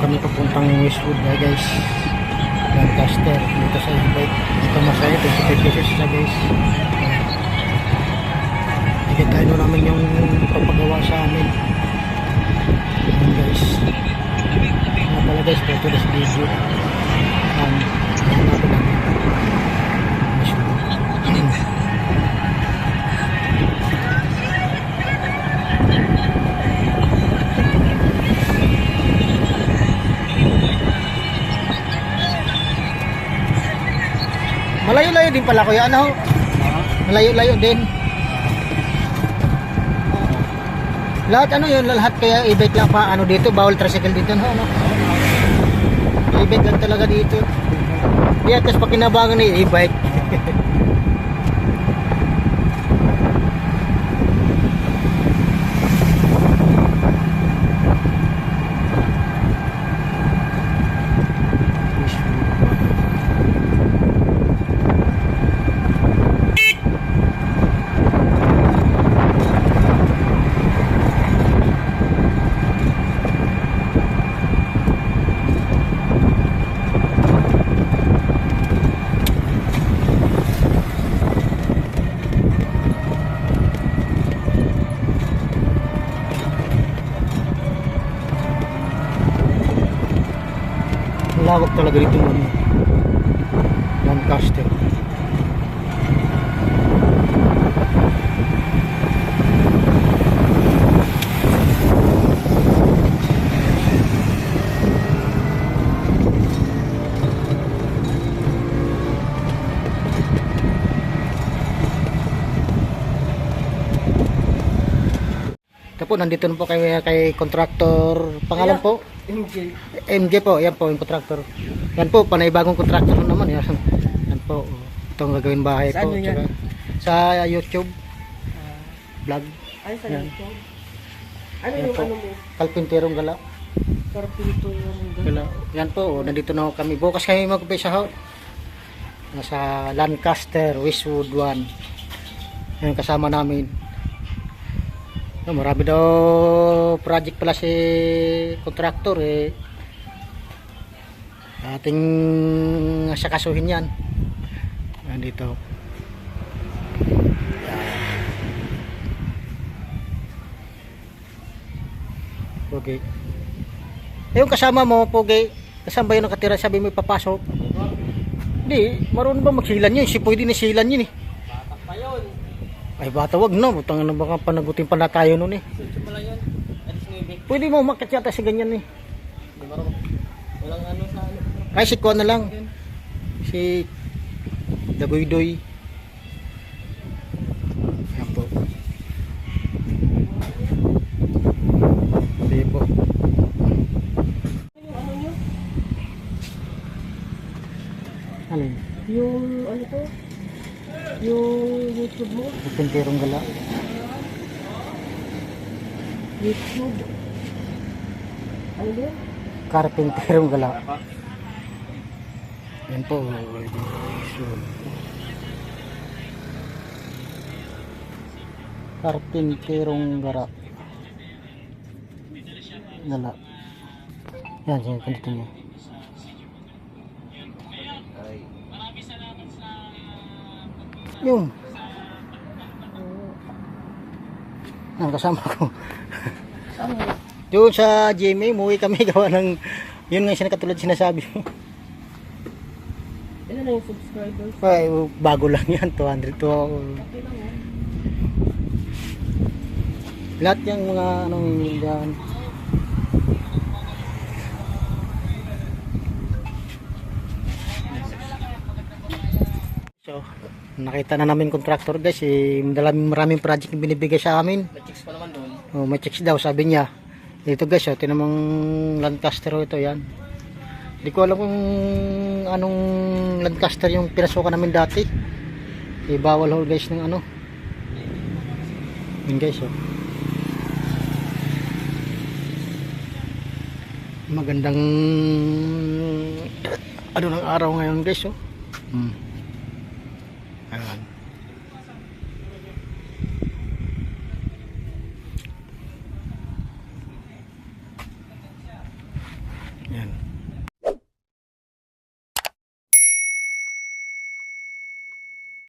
kami papuntang Westwood na guys. Lancaster. Dito sa e-bike. Dito masaya. 25 pesos sa guys. Ikita na namin yung papagawa sa amin. Ayan guys. Nga pala guys. Photo this video. Um, Malayo-layo din pala kuya. Ano? Malayo-layo din. Lahat ano yun, lahat kaya e-bike lang pa ano dito, bawal tricycle dito no, ano? E-bike lang talaga dito. Di atas pakinabangan ni e-bike. Lawak talaga dito mo. Lancaster. Ito po, nandito na po kay, kay contractor. Pangalan po? MJ. MJ po, yan po yung contractor. Yan po, panay bagong contractor na naman. Yan, yan po, ito ang gagawin bahay Saan po. yun yan? Sa YouTube vlog. Ay, sa Yan. ito. Ano Yan yung po. ano mo? Kalpinterong gala. Karpinto yung gala. Yan po, oh, nandito na kami. Bukas kami mag-umpisa ho. Nasa Lancaster, Westwood 1. Yan kasama namin. Oh, marami daw project pala si contractor eh. Ating sakasuhin yan. Nandito. Okay. Eh, yung kasama mo, Pogi, kasama ba yung nakatira, sabi mo ipapasok? Hindi, marunong ba magsilan yun? Si pwede na silan yun eh. Batak pa yun. Ay bata, wag na. Butang na baka panagutin pa na tayo nun eh. Pwede mo umakit yata si ganyan eh. Walang ano sa ano. Ay, si Kuan na lang. Si Dagoydoy. Yan po. Sige po. Yun? Yung ano to? Yung YouTube mo? Pinterong gala. YouTube. Ano yun? Carpenterong gala. Yan po. Carpenterong gara. Gala. Yan, yan, ganito niya. Yung. Ang kasama ko. Doon sa GMA, umuwi kami gawa ng yun nga yung katulad sinasabi mo. Ilan na yung subscribers? Ay, bago lang yan, 200 to. Okay oh. Lahat yung mga anong yan. So, nakita na namin contractor guys, eh, maraming, maraming project na binibigay sa amin. May chicks pa naman doon. Oh, may checks daw, sabi niya. Ito guys, oh, tinamang Lancaster oh, ito yan. Hindi ko alam kung anong Lancaster yung pinasukan namin dati. Eh, bawal ho guys ng ano. Yun guys, oh. Magandang ano ng araw ngayon guys, oh. Hmm. Ayan.